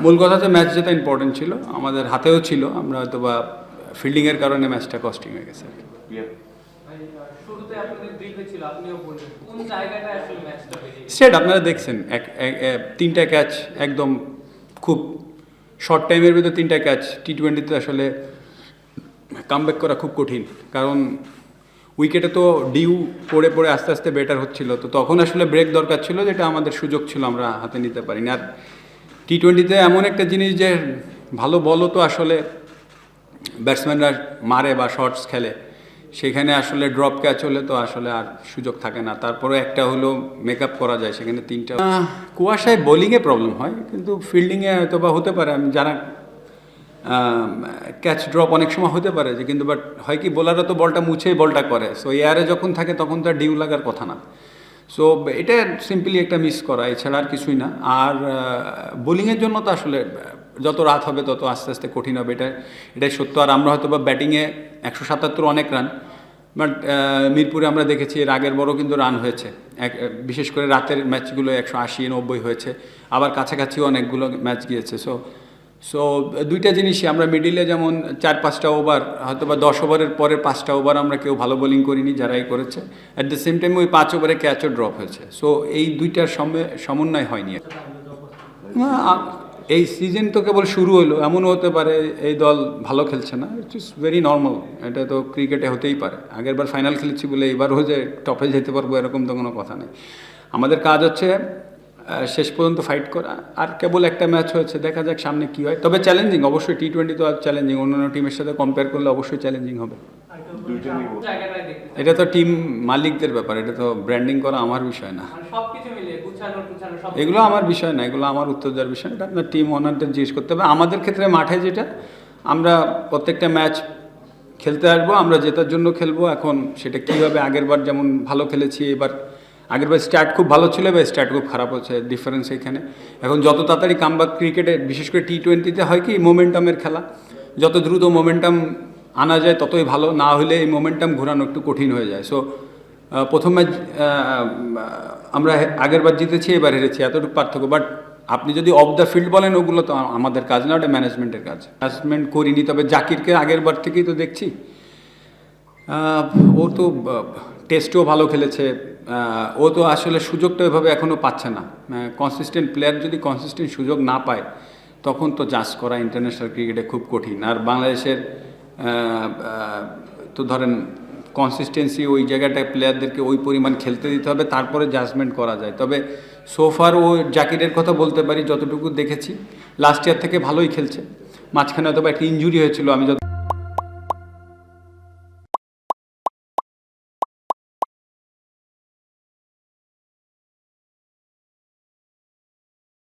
মূল কথা যে ম্যাচ যেটা ইম্পর্টেন্ট ছিল। আমাদের হাতেও ছিল। আমরা হয়তো বা ফিল্ডিংয়ের কারণে ম্যাচটা কস্টিং হয়ে গেছে। আর কি। ভাই, আহ, শুরুতে আপনাদের ব্রিফে ছিল আপনিও বললেন কোন জায়গাটা আসলে ম্যাচটা বেরিয়ে স্টেট আপনারা দেখছেন এক এক- তিনটা ক্যাচ একদম খুব শর্ট টাইমের ভিতরে তিনটা ক্যাচ টি টোয়েন্টিতে আসলে কামব্যাক করা খুব কঠিন। কারণ উইকেটে তো ডিউ পড়ে পড়ে আস্তে আস্তে বেটার হচ্ছিল। তো তখন আসলে ব্রেক দরকার ছিল যেটা আমাদের সুযোগ ছিল আমরা হাতে নিতে পারিনি। আর টি টোয়েন্টিতে এমন একটা জিনিস যে ভালো বলও তো আসলে ব্যাটসম্যানরা মারে বা শর্টস খেলে। সেখানে আসলে ড্রপ ক্যাচ হলে তো আসলে আর সুযোগ থাকে না। তারপরে একটা হলো মেকআপ করা যায়, সেখানে তিনটা কুয়াশায় বোলিংয়ে প্রবলেম হয়, কিন্তু ফিল্ডিংয়ে হয়তো বা হতে পারে, আমি জানা ক্যাচ ড্রপ অনেক সময় হতে পারে যে, কিন্তু বাট হয় কি বোলাররা তো বলটা মুছেই বলটা করে। সো এয়ারে যখন থাকে, তখন তো আর ডিউ লাগার কথা না। সো এটা সিম্পলি একটা মিস করা, এছাড়া আর কিছুই না। আর বোলিংয়ের জন্য তো আসলে, যত রাত হবে তত আস্তে আস্তে কঠিন হবে, এটা, এটাই সত্য। আর আমরা হয়তো বা ব্যাটিংয়ে একশো সাতাত্তর অনেক রান, বাট মিরপুরে আমরা দেখেছি এর আগের বড় কিন্তু রান হয়েছে। এক, বিশেষ করে রাতের ম্যাচগুলো একশো আশি, নব্বই হয়েছে। আবার কাছাকাছিও অনেকগুলো ম্যাচ গিয়েছে। সো সো দুইটা জিনিসই, আমরা মিডিলে যেমন চার, পাঁচটা ওভার হয়তো বা দশ ওভারের পরের পাঁচটা ওভার আমরা কেউ ভালো বোলিং করিনি, যারাই করেছে। অ্যাট দ্য সেম টাইম ওই পাঁচ ওভারে ক্যাচও ড্রপ হয়েছে। সো এই দুইটার সময় সমন্বয় হয়নি এই সিজন তো কেবল শুরু হলো, এমনও হতে পারে এই দল ভালো খেলছে না ইট ইস ভেরি নর্মাল এটা তো ক্রিকেটে হতেই পারে। আগের বার ফাইনাল খেলেছি বলে এবারও যে টপে যেতে পারব এরকম তো কোনো কথা নেই। আমাদের কাজ হচ্ছে শেষ পর্যন্ত ফাইট করা। আর কেবল একটা ম্যাচ হয়েছে দেখা যাক সামনে কী হয়। তবে চ্যালেঞ্জিং অবশ্যই টি টোয়েন্টি তো আর চ্যালেঞ্জিং অন্যান্য টিমের সাথে কম্পেয়ার করলে অবশ্যই চ্যালেঞ্জিং হবে? এটা তো টিম মালিকদের ব্যাপার এটা তো ব্র্যান্ডিং করা আমার বিষয় না। মানে এগুলো আমার বিষয় না এগুলো আমার উত্তর দেওয়ার বিষয় এটা আপনার টিম ওনারদের জিজ্ঞেস করতে হবে। আমাদের ক্ষেত্রে মাঠে যেটা আমরা প্রত্যেকটা ম্যাচ খেলতে আসব আমরা জেতার জন্য খেলব। এখন সেটা কীভাবে আগের বার যেমন ভালো খেলেছি এবার আগের বার স্টার্ট খুব ভালো ছিল, এবার স্টার্ট খুব খারাপ হচ্ছে ডিফারেন্স এখানে। এখন যত তাড়াতাড়ি কামবাক ক্রিকেটে বিশেষ করে টি টোয়েন্টিতে হয় কি মোমেন্টামের খেলা। যত দ্রুত মোমেন্টাম আনা যায়, ততই ভালো। না হলে এই মোমেন্টাম ঘোরানো একটু কঠিন হয়ে যায়। সো প্রথম ম্যাচ আমরা আগের বার জিতেছি, এবার হেরেছি। এতটুকু পার্থক্য। বাট আপনি যদি অফ দ্য ফিল্ড বলেন, ওগুলো তো আমাদের কাজ না, ওটা ম্যানেজমেন্টের কাজ। ম্যানেজমেন্ট করিনি, তবে জাকিরকে আগের বার থেকেই তো দেখছি। ও তো টেস্টও ভালো খেলেছে। ও তো আসলে সুযোগটা এভাবে এখনও পাচ্ছে না। কনসিস্টেন্ট প্লেয়ার যদি কনসিস্টেন্ট সুযোগ না পায়, তখন তো জাজ করা ইন্টারন্যাশনাল ক্রিকেটে খুব কঠিন। আর বাংলাদেশের তো ধরেন কনসিস্টেন্সি ওই জায়গাটায় প্লেয়ারদেরকে ওই পরিমাণ খেলতে দিতে হবে, তারপরে জাজমেন্ট করা যায়। তবে সোফার ও জাকিরের কথা বলতে পারি, যতটুকু দেখেছি লাস্ট ইয়ার থেকে ভালোই খেলছে। মাঝখানে হয়তো বা একটা ইঞ্জুরি হয়েছিল, আমি যত